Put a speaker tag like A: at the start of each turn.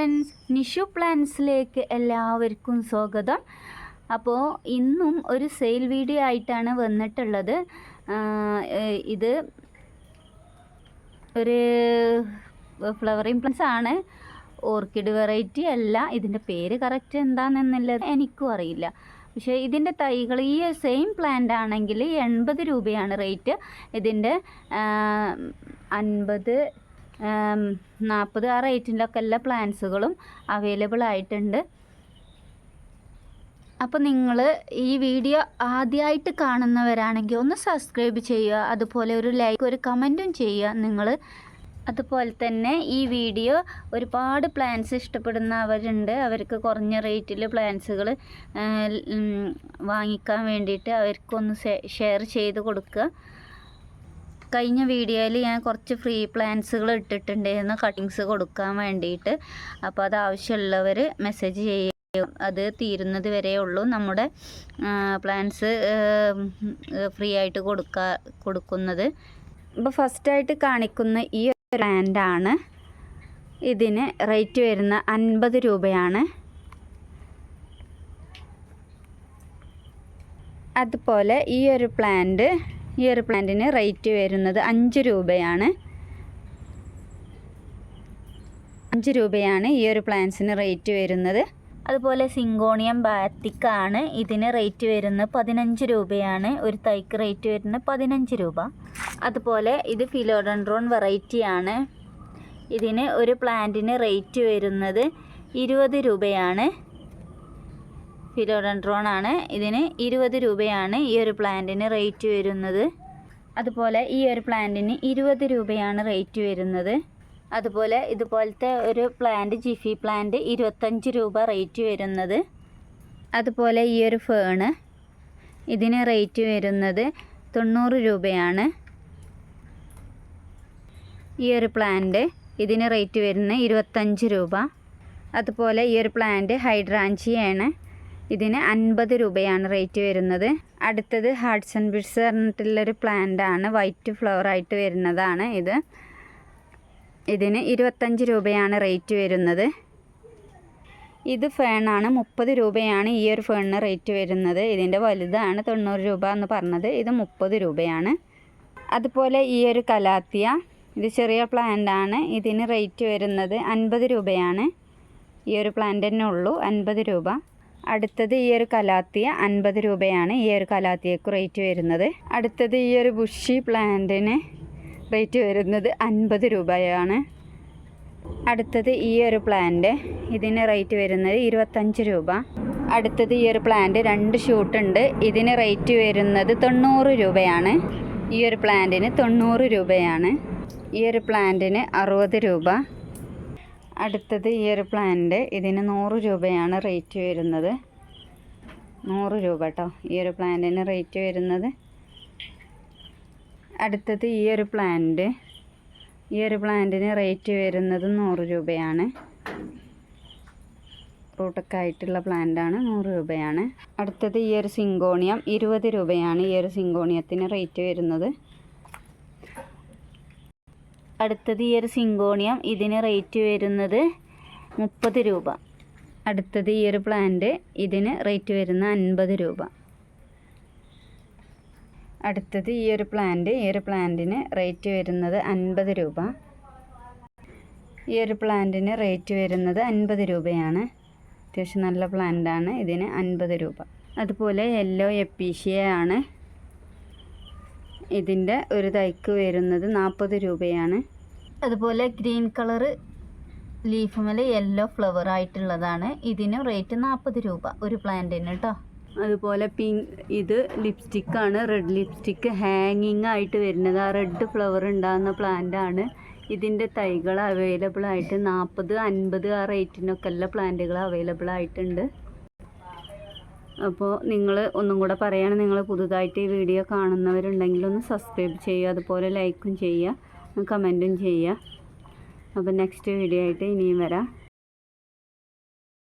A: Friends Nishu പ്ലാൻസിലേക്ക് എല്ലാവർക്കും സ്വാഗതം. അപ്പോൾ ഇന്നും ഒരു സെയിൽ വീഡിയോ ആയിട്ടാണ് വന്നിട്ടുള്ളത്. ഇത് ഒരു ഫ്ലവറിങ് പ്ലാൻസ് ആണ്. ഓർക്കിഡ് വെറൈറ്റി അല്ല. ഇതിന്റെ പേര് കറക്റ്റ് എന്താണെന്നുള്ളത് എനിക്കും അറിയില്ല. പക്ഷേ ഇതിന്റെ തൈകൾ ഈ സെയിം പ്ലാന്റ് ആണെങ്കിൽ എൺപത് രൂപയാണ് റേറ്റ് ഇതിന്റെ അൻപത് നാൽപ്പത് ആ റേറ്റിന്റെയൊക്കെ എല്ലാ പ്ലാൻസുകളും അവൈലബിൾ ആയിട്ടുണ്ട്. അപ്പോൾ നിങ്ങൾ ഈ വീഡിയോ ആദ്യമായിട്ട് കാണുന്നവരാണെങ്കിൽ ഒന്ന് സബ്സ്ക്രൈബ് ചെയ്യുക അതുപോലെ ഒരു ലൈക്ക് ഒരു കമന്റും ചെയ്യുക. നിങ്ങൾ അതുപോലെ തന്നെ ഈ വീഡിയോ ഒരുപാട് പ്ലാൻസ് ഇഷ്ടപ്പെടുന്നവരുണ്ട്. അവർക്ക് കുറഞ്ഞ റേറ്റിൽ പ്ലാൻസുകൾ വാങ്ങിക്കാൻ വേണ്ടിയിട്ട് അവർക്കൊന്ന് ഷെയർ ചെയ്ത് കൊടുക്കുക. കഴിഞ്ഞ വീഡിയോയിൽ ഞാൻ കുറച്ച് ഫ്രീ പ്ലാൻസുകൾ ഇട്ടിട്ടുണ്ടായിരുന്നു കട്ടിങ്സ് കൊടുക്കാൻ വേണ്ടിയിട്ട്. അപ്പോൾ അത് ആവശ്യമുള്ളവർ മെസ്സേജ് ചെയ്യുക അത് തീരുന്നത് വരെ ഉള്ളൂ. നമ്മുടെ പ്ലാൻസ് ഫ്രീ ആയിട്ട് കൊടുക്കാ കൊടുക്കുന്നത്. ഇപ്പോൾ ഫസ്റ്റായിട്ട് കാണിക്കുന്ന ഈ ബ്രാൻഡാണ്. ഇതിന് റേറ്റ് വരുന്ന അൻപത് രൂപയാണ്. അതുപോലെ ഈ ഒരു പ്ലാന്റ് ഈ ഒരു പ്ലാന്റിന് റേറ്റ് വരുന്നത് അഞ്ച് രൂപയാണ്. അഞ്ച് രൂപയാണ് ഈ ഒരു പ്ലാന്റ്സിന് റേറ്റ് വരുന്നത്. അതുപോലെ സിങ്കോണിയം ബാത്തിക്കാണ് ഇതിന് റേറ്റ് വരുന്നത് പതിനഞ്ച് രൂപയാണ്. ഒരു തൈക്ക് റേറ്റ് വരുന്നത് പതിനഞ്ച് രൂപ. അതുപോലെ ഇത് ഫിലോഡൻഡ്രോൺ വെറൈറ്റിയാണ് ഇതിന് ഒരു പ്ലാന്റിന് റേറ്റ് വരുന്നത് ഇരുപത് രൂപയാണ്. ഫിലോഡൻഡ്രോൺ ആണ് ഇതിന് ഇരുപത് രൂപയാണ് ഈ ഒരു പ്ലാന്റിന് റേറ്റ് വരുന്നത്. അതുപോലെ ഈ ഒരു പ്ലാന്റിന് ഇരുപത് രൂപയാണ് റേറ്റ് വരുന്നത്. അതുപോലെ ഇതുപോലത്തെ ഒരു പ്ലാന്റ് ജിഫി പ്ലാന്റ് ഇരുപത്തഞ്ച് രൂപ റേറ്റ് വരുന്നത്. അതുപോലെ ഈ ഒരു ഫേണ് ഇതിന് റേറ്റ് വരുന്നത് തൊണ്ണൂറ് രൂപയാണ്. ഈ ഒരു പ്ലാന്റ് ഇതിന് റേറ്റ് വരുന്നത് ഇരുപത്തഞ്ച് രൂപ. അതുപോലെ ഈ ഒരു പ്ലാന്റ് ഹൈഡ്രാഞ്ചിയാണ്. ഇതിന് അൻപത് രൂപയാണ് റേറ്റ് വരുന്നത്. അടുത്തത് ആൻഡ് ബിഡ്സ് പറഞ്ഞിട്ടുള്ളൊരു പ്ലാന്റ് ആണ്. വൈറ്റ് ഫ്ലവർ ആയിട്ട് വരുന്നതാണ് ഇത്. ഇതിന് ഇരുപത്തഞ്ച് രൂപയാണ് റേറ്റ് വരുന്നത്. ഇത് ഫേണാണ് മുപ്പത് രൂപയാണ് ഈ ഒരു ഫേണിന് റേറ്റ് വരുന്നത്. ഇതിന്റെ വലുതാണ് തൊണ്ണൂറ് രൂപ എന്ന് പറഞ്ഞത്. ഇത് മുപ്പത് രൂപയാണ്. അതുപോലെ ഈ ഒരു കലാത്തിയ ഇത് ചെറിയ പ്ലാന്റാണ് ഇതിന് റേറ്റ് വരുന്നത് അൻപത് രൂപയാണ്. ഈ ഒരു പ്ലാന്റ് തന്നെ ഉള്ളൂ അൻപത് രൂപ. അടുത്തത് ഈ ഒരു കലാത്തിയ അൻപത് രൂപയാണ് ഈ ഒരു കലാത്തിയക്ക് റേറ്റ് വരുന്നത്. അടുത്തത് ഈ ഒരു ബുഷി പ്ലാന്റിന് റേറ്റ് വരുന്നത് അൻപത് രൂപയാണ്. അടുത്തത് ഈ ഒരു പ്ലാന്റ് ഇതിന് റേറ്റ് വരുന്നത് ഇരുപത്തഞ്ച് രൂപ. അടുത്തത് ഈ ഒരു പ്ലാന്റ് രണ്ട് ഷൂട്ടുണ്ട് ഇതിന് റേറ്റ് വരുന്നത് തൊണ്ണൂറ് രൂപയാണ്. ഈ ഒരു പ്ലാന്റിന് തൊണ്ണൂറ് രൂപയാണ്. ഈ ഒരു പ്ലാന്റിന് അറുപത് രൂപ. അടുത്തത് ഈ ഒരു പ്ലാന്റ് ഇതിന് നൂറ് രൂപയാണ് റേറ്റ് വരുന്നത്. നൂറ് രൂപ കേട്ടോ ഈ ഒരു പ്ലാന്റിന് റേറ്റ് വരുന്നത്. അടുത്തത് ഈ ഒരു പ്ലാന്റ് ഈ ഒരു പ്ലാന്റിന് റേറ്റ് വരുന്നത് നൂറ് രൂപയാണ്. റൂട്ടൊക്കെ ആയിട്ടുള്ള പ്ലാന്റാണ് നൂറ് രൂപയാണ്. അടുത്തത് ഈ ഒരു സിങ്കോണിയം ഇരുപത് രൂപയാണ് ഈ ഒരു സിങ്കോണിയത്തിന് റേറ്റ് വരുന്നത്. അടുത്തത് ഈ ഒരു സിങ്കോണിയം ഇതിന് റേറ്റ് വരുന്നത് മുപ്പത് രൂപ. അടുത്തത് ഈ ഒരു പ്ലാന്റ് ഇതിന് റേറ്റ് വരുന്ന അൻപത് രൂപ. അടുത്തത് ഈ ഒരു പ്ലാന്റ് ഈ ഒരു പ്ലാന്റിന് റേറ്റ് വരുന്നത് അൻപത് രൂപ. ഈ ഒരു പ്ലാന്റിന് റേറ്റ് വരുന്നത് അൻപത് രൂപയാണ്. അത്യാവശ്യം നല്ല പ്ലാന്റാണ് ഇതിന് അൻപത് രൂപ. അതുപോലെ യെല്ലോ എപ്പീഷ്യ ആണ്. ഇതിന്റെ ഒരു തൈക്ക് വരുന്നത് നാൽപ്പത് രൂപയാണ്. അതുപോലെ ഗ്രീൻ കളറ് ലീഫ് മേലെ യെല്ലോ ഫ്ലവർ ആയിട്ടുള്ളതാണ്. ഇതിന് റേറ്റ് നാൽപ്പത് രൂപ ഒരു പ്ലാന്റിന് കേട്ടോ അതുപോലെ പിങ്ക് ഇത് ലിപ്സ്റ്റിക്കാണ് റെഡ് ലിപ്സ്റ്റിക്ക് ഹാങ്ങിങ് ആയിട്ട് വരുന്നത്. ആ റെഡ് ഫ്ലവർ ഉണ്ടാകുന്ന പ്ലാന്റ് ആണ്. ഇതിന്റെ തൈകൾ അവൈലബിൾ ആയിട്ട് നാൽപ്പത് അൻപത് ആ റേറ്റിനൊക്കെ എല്ലാ പ്ലാന്റുകൾ അവൈലബിൾ ആയിട്ടുണ്ട്. അപ്പോൾ നിങ്ങൾ ഒന്നും കൂടെ പറയുകയാണ് നിങ്ങൾ പുതുതായിട്ട് ഈ വീഡിയോ കാണുന്നവരുണ്ടെങ്കിൽ ഒന്ന് സബ്സ്ക്രൈബ് ചെയ്യുക അതുപോലെ ലൈക്കും ചെയ്യുക കമന്റും ചെയ്യുക. അപ്പോൾ നെക്സ്റ്റ് വീഡിയോ ആയിട്ട് ഇനിയും വരാം.